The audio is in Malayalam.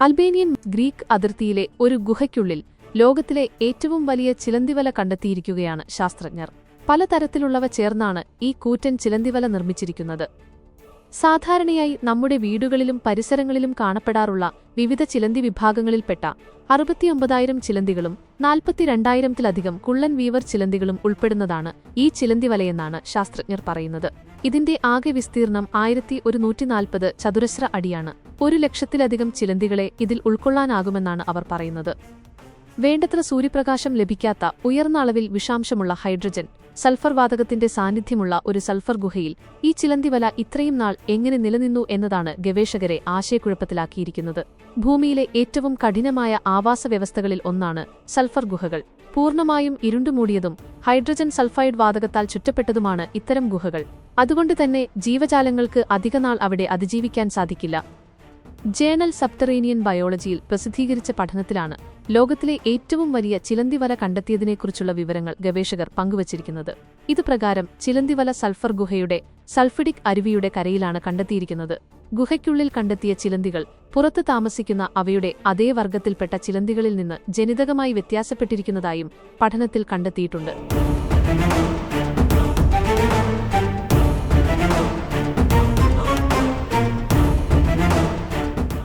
അൽബേനിയൻ ഗ്രീക്ക് അതിർത്തിയിലെ ഒരു ഗുഹയ്ക്കുള്ളിൽ ലോകത്തിലെ ഏറ്റവും വലിയ ചിലന്തിവല കണ്ടെത്തിയിരിക്കുകയാണ് ശാസ്ത്രജ്ഞർ. പലതരത്തിലുള്ളവ ചേർന്നാണ് ഈ കൂറ്റൻ ചിലന്തിവല നിർമ്മിച്ചിരിക്കുന്നത്. സാധാരണയായി നമ്മുടെ വീടുകളിലും പരിസരങ്ങളിലും കാണപ്പെടാറുള്ള വിവിധ ചിലന്തി വിഭാഗങ്ങളിൽപ്പെട്ട അറുപത്തിയൊമ്പതായിരം ചിലന്തികളും നാൽപ്പത്തിരണ്ടായിരത്തിലധികം കുള്ളൻ വീവർ ചിലന്തികളും ഉൾപ്പെടുന്നതാണ് ഈ ചിലന്തിവലയെന്നാണ് ശാസ്ത്രജ്ഞർ പറയുന്നത്. ഇതിന്റെ ആകെ വിസ്തീർണം ആയിരത്തി ഒരു നൂറ്റിനാൽപ്പത് ചതുരശ്ര അടിയാണ്. ഒരു ലക്ഷത്തിലധികം ചിലന്തികളെ ഇതിൽ ഉൾക്കൊള്ളാനാകുമെന്നാണ് അവർ പറയുന്നത്. വേണ്ടത്ര സൂര്യപ്രകാശം ലഭിക്കാത്ത ഉയർന്ന അളവിൽ വിഷാംശമുള്ള ഹൈഡ്രജൻ സൾഫർ വാതകത്തിന്റെ സാന്നിധ്യമുള്ള ഒരു സൾഫർ ഗുഹയിൽ ഈ ചിലന്തിവല ഇത്രയും നാൾ എങ്ങനെ നിലനിന്നു എന്നതാണ് ഗവേഷകരെ ആശയക്കുഴപ്പത്തിലാക്കിയിരിക്കുന്നത്. ഭൂമിയിലെ ഏറ്റവും കഠിനമായ ആവാസ വ്യവസ്ഥകളിൽ ഒന്നാണ് സൾഫർ ഗുഹകൾ. പൂർണമായും ഇരുണ്ടുമൂടിയതും ഹൈഡ്രജൻ സൾഫൈഡ് വാതകത്താൽ ചുറ്റപ്പെട്ടതുമാണ് ഇത്തരം ഗുഹകൾ. അതുകൊണ്ട് തന്നെ ജീവജാലങ്ങൾക്ക് അധികനാൾ അവിടെ അതിജീവിക്കാൻ സാധിക്കില്ല. ജേണൽ സബ്തറേനിയൻ ബയോളജിയിൽ പ്രസിദ്ധീകരിച്ച പഠനത്തിലാണ് ലോകത്തിലെ ഏറ്റവും വലിയ ചിലന്തിവല കണ്ടെത്തിയതിനെക്കുറിച്ചുള്ള വിവരങ്ങൾ ഗവേഷകർ പങ്കുവച്ചിരിക്കുന്നത്. ഇതുപ്രകാരം ചിലന്തിവല സൾഫർ ഗുഹയുടെ സൾഫിഡിക് അരുവിയുടെ കരയിലാണ് കണ്ടെത്തിയിരിക്കുന്നത്. ഗുഹയ്ക്കുള്ളിൽ കണ്ടെത്തിയ ചിലന്തികൾ പുറത്ത് താമസിക്കുന്ന അവയുടെ അതേ വർഗത്തിൽപ്പെട്ട ചിലന്തികളിൽ നിന്ന് ജനിതകമായി വ്യത്യാസപ്പെട്ടിരിക്കുന്നതായും പഠനത്തിൽ കണ്ടെത്തിയിട്ടുണ്ട്.